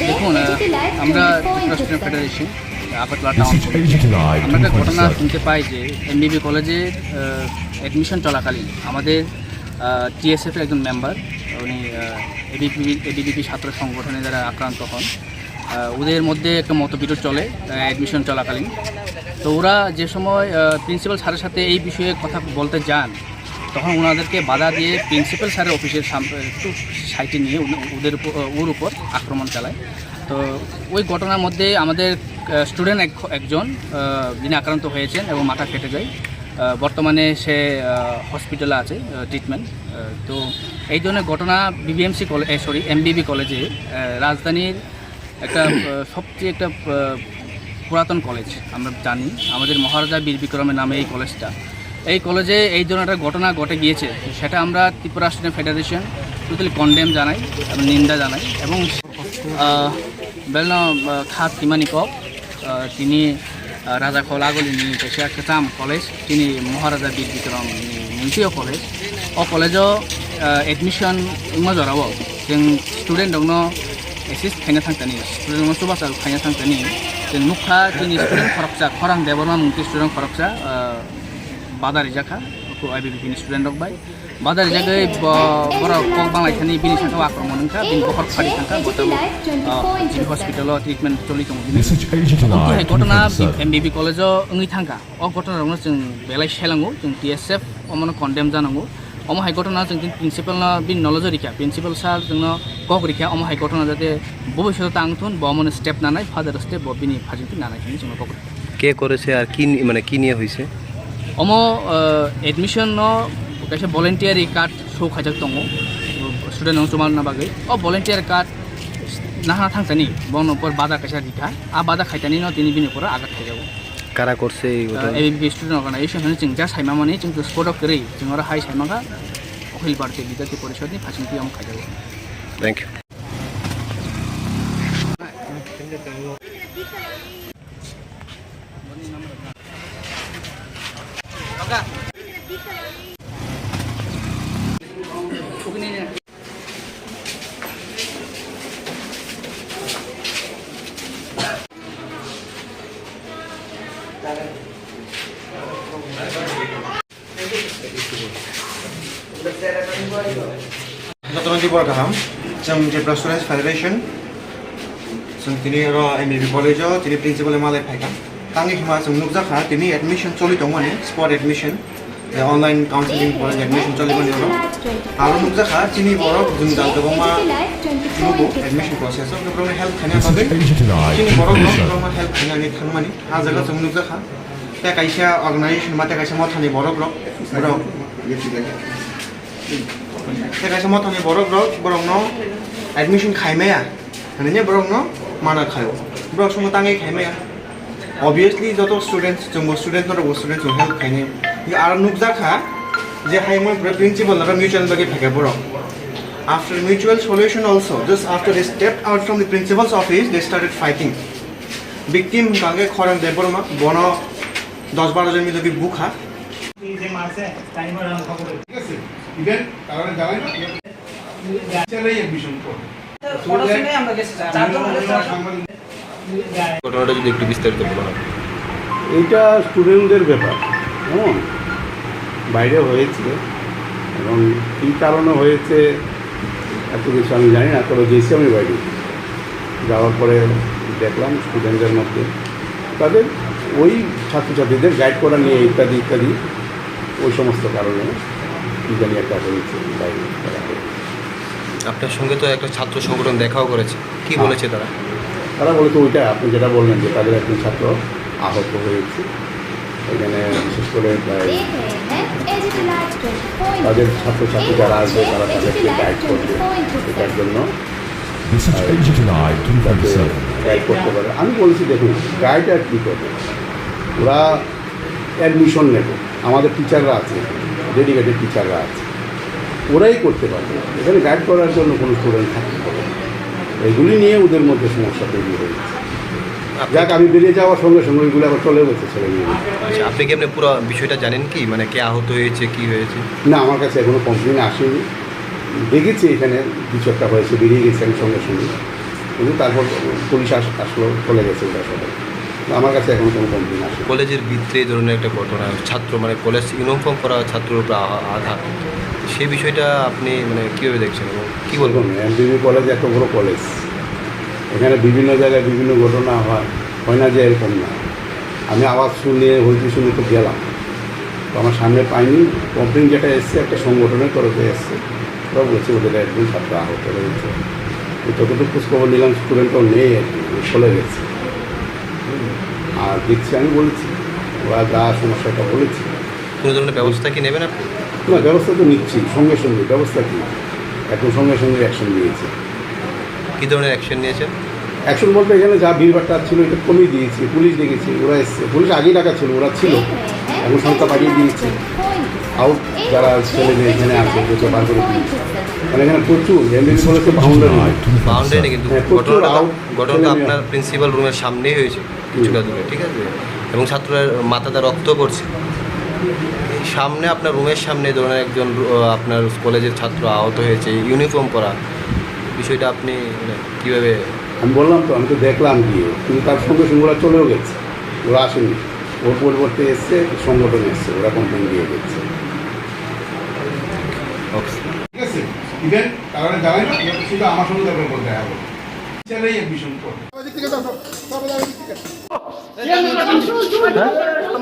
দেখুন আমরা 24 federation আপতলা town আমরা একটা ঘটনা 247. শুনতে পাই যে এমবিবি কলেজে অ্যাডমিশন চলাকালীন আমাদের টিএসএফ এর একজন মেম্বার উনি এবিপি এবিবিপি ছাত্র সংগঠনে যারা আক্রান্ত হন ওদের মধ্যে একটা মতবিরোধ চলে অ্যাডমিশন চলাকালীন তো ওরা যে সময় প্রিন্সিপাল স্যারের সাথে এই বিষয়ে কথা বলতে যান তখন ওনাদেরকে বাধা দিয়ে প্রিন্সিপাল স্যারের অফিসের একটু সাইটে নিয়ে ওদের ওর উপর আক্রমণ চালায়। তো ওই ঘটনার মধ্যে আমাদের স্টুডেন্ট একজন যিনি আক্রান্ত হয়েছেন এবং মাথা ফেটে যায় বর্তমানে সে হসপিটালে আছে ট্রিটমেন্ট তো এই ধরনের ঘটনা বিবিএমসি কলেজ সরি এমবিবি কলেজে রাজধানীর একটা সবচেয়ে একটা পুরাতন কলেজ, আমরা জানি। আমাদের মহারাজা বীর বিক্রমের নামে এই কলেজটা। এই কলেজে এই ধরনের একটা ঘটনা ঘটে গিয়েছে, সেটা আমরা Tripura student federation totally condemn জানাই এবং নিন্দা জানাই এবং বেলন খাত কিমানিক তিনি রাজা খোলাগলি নি পেশা কেতাম কলেজ, তিনি মহারাজা বীর বিক্রম নিন্তীয় কলেজ। ও কলেজও এডমিশন মজরাব যেন স্টুডেন্ট দং এসিস খাইনে থাকতেনি স্টুডেন্ট দং সুবাস খাইনে থাকতেনি যে মুখা তিনি স্টুডেন্ট খরকচা, খরাং দেবর্মা মন্ত্রী স্টুডেন্ট খরকচা खरकसा बादारि जाखा आइबिबिनि स्टुडेन्ट रकबाय बादारि जागै बर कक बांलायथानि बिनि साखाव आक्रमण नोंखा बिनि बखर फारि थांखा बटाव जिबि हस्पिटालाव ट्रिटमेन्ट चलि दङ बिनि This is AGT ओमफ्राय Live घटना 247. एम बि बि कलेजाव ओङै थांखा अ घटनायावनो जों बेलाय सेलांगौ जों टि एस एफ अमानो कन्डेम जानांगौ अमा हाइ घटना जों प्रिन्सिपालनो बिन नलेज रिखा प्रिन्सिपाल सार जोंनो कक रिखा अमा हाइ घटना जाते ভবিষ্যতে তাংথুন বমনে স্টেপ নানাই ফাদার স্টেপ বিনি ফাজিনটি নানাইখিনি जों কক কে করেছে আর কি নি- মানে কি নিয়ে হয়েছে অমো এডমিশন કહેશે ভলেন্টিয়ারি কার্ড શો খাইজাক দো স্টুডেন্ট સ્ટુડન્ટ હું સુમાલના ও ভলেন্টিয়ার কার্ড নাহা থাকতে নি বন উপর বাধা কাছে দিঠা আর বাদা খাইতানি ন তিনি বিনে পরে আঘাত খাই যাব। কারা করছে এই বি স্টুডেন্ট অর্গানাইজেশন হনে চিং যা সাইমা মানে চিং তো ওরা হাই অখিল বিদ্যার্থী পরিষদ নি ফাঁসিং খাই যাব। Thank you Natanong di Borgaham, sa mga Brasurans Federation, sa tini ro MLB College, tini principal ng malay paikam. Tangi hima sa nukza ka, tini admission choli tongwa ni, sport admission, online counseling for admission choli ko niyo. Aro nukza ka, tini boro dun dal to ma nubo admission process. Ang problema help kanya sa din. Tini boro no problema help kanya ni thangmani. Hazaga sa nukza ka. Kaya kaisa organization mata kaisa mo thani boro bro. Bro. Teka sa mo tani borok rok borong no admission khai me ya. Hani ne borong no mana khayo. Borok sumo tangi khai me ya. Obviously joto students jumbo student no student jumbo help khai ne. Ye ar nukza kha je hai mo principal ra mutual bage thake borok. After mutual solution also, just after they stepped out from the principal's office, they started fighting. Victim gange khorang deborma bono 10 12 জন মিলে বুক হা ঠিক আছে even কারণে জানাই না। ঘটনাটা যদি একটু বিস্তারিত বলা এইটা স্টুডেন্টদের ব্যাপার কেমন? বাইরে হয়েছে এবং কী কারণে হয়েছে এত কিছু আমি জানি না তবে গেছি আমি বাইরে। যাওয়ার পরে দেখলাম স্টুডেন্টদের মধ্যে। তাদের ওই ছাত্রছাত্রীদের গাইড করা নিয়ে ইত্যাদি ইত্যাদি ওই সমস্ত কারণে। কী একটা হয়েছে আপনার সঙ্গে তো একটা ছাত্র সংগঠন দেখাও করেছে। কি হ্যাঁ। বলেছে তারা? তারা বলেছে ওইটা আপনি যেটা বললেন যে তাদের একজন ছাত্র আহত হয়েছে এখানে বিশেষ করে তাদের ছাত্রছাত্রী যারা আসবে তারা তাদেরকে গাইড করবে এটার জন্য। গাইড করতে পারে। আমি বলছি দেখুন গাইড আর কী করবে? ওরা অ্যাডমিশন নেবে। আমাদের টিচাররা আছে। ডেডিকেটেড টিচাররা আছে। ওরাই করতে পারবে। এখানে গাইড করার জন্য কোনো স্টুডেন্ট থাকতে পারে না। এগুলি নিয়ে ওদের মধ্যে সমস্যা তৈরি হয়ে হয়েছে যাক আমি বেরিয়ে যাওয়ার সঙ্গে সঙ্গে ওইগুলো আবার চলে গেছে ছেলে মেয়ে আচ্ছা আপনি কি আপনি পুরো বিষয়টা জানেন কি? মানে কে আহত হয়েছে কি হয়েছে? না আমার কাছে এখনও কমপ্লেন আসেনি। দেখেছি এখানে কিছু একটা হয়েছে বেরিয়ে গেছে আমি সঙ্গে সঙ্গে। কিন্তু তারপর পুলিশ আস আসলো চলে গেছে ওটা সবাই। আমার কাছে এখন কোনো কমপ্লেন আসে কলেজের ভিতরে এই ধরনের একটা ঘটনা ছাত্র মানে কলেজ ইউনিফর্ম করা ছাত্রের উপর আঘাত সেই বিষয়টা আপনি মানে কীভাবে দেখছেন এবং কী বলবেন? এমবিবি কলেজ এত বড় কলেজ এখানে বিভিন্ন জায়গায় বিভিন্ন ঘটনা হয় হয় না যে এরকম না। আমি আওয়াজ শুনে হইতে শুনে তো গেলাম। তো আমার সামনে পাইনি কমপ্লেন যেটা এসছে একটা সংগঠনের তরফে এসছে। ওরা বলছে ওদের একজন ছাত্র আহত রয়েছে তো যতটুকু খোঁজখবর নিলাম স্টুডেন্টও নেই আর কি চলে গেছে। আর দেখছি আমি বলেছি। ওরা যা সমস্যাটা বলেছি। কোনো ধরনের ব্যবস্থা কি নেবেন আপনি? না ব্যবস্থা তো নিচ্ছি সঙ্গে সঙ্গে ব্যবস্থা কি? এখন সঙ্গে সঙ্গে অ্যাকশন নিয়েছে। কী ধরনের অ্যাকশন নিয়েছেন? অ্যাকশন বলতে এখানে যা ভিড়ভাড়টা ছিল এটা কমিয়ে দিয়েছি পুলিশ ডেকেছি ওরা এসছে। পুলিশ আগেই ডাকা ছিল ওরা ছিল। এখন সংখ্যা বাড়িয়ে দিয়েছে। আউট যারা ছেলে মেয়ে এখানে আছে ওদেরকে বার করে মানে এখানে প্রচুর এমবিবি কলেজে বাউন্ডারি নয় বাউন্ডারি কিন্তু। হ্যাঁ, ঘটনাটা ঘটনাটা আপনার প্রিন্সিপাল রুমের সামনেই হয়েছে কিছুটা দূরে ঠিক আছে? এবং ছাত্রের মাথাতে রক্ত পড়ছে। সামনে আপনার রুমের সামনে ধরুন একজন আপনার কলেজের ছাত্র আহত হয়েছে ইউনিফর্ম পরা। বিষয়টা আপনি মানে কীভাবে আমি বললাম তো আমি তো দেখলাম গিয়ে কিন্তু তার সঙ্গে সঙ্গে ওরা চলেও গেছে। ওরা আসেনি। ওর পরিবর্তে এসছে সংগঠন এসছে ওরা কমপ্লেন দিয়ে গেছে ওকে ঠিক আছে ইভেন কারণে জানাই না শুধু আমার সঙ্গে দরকার বলতে হবে ছেলেই এডমিশন করবে।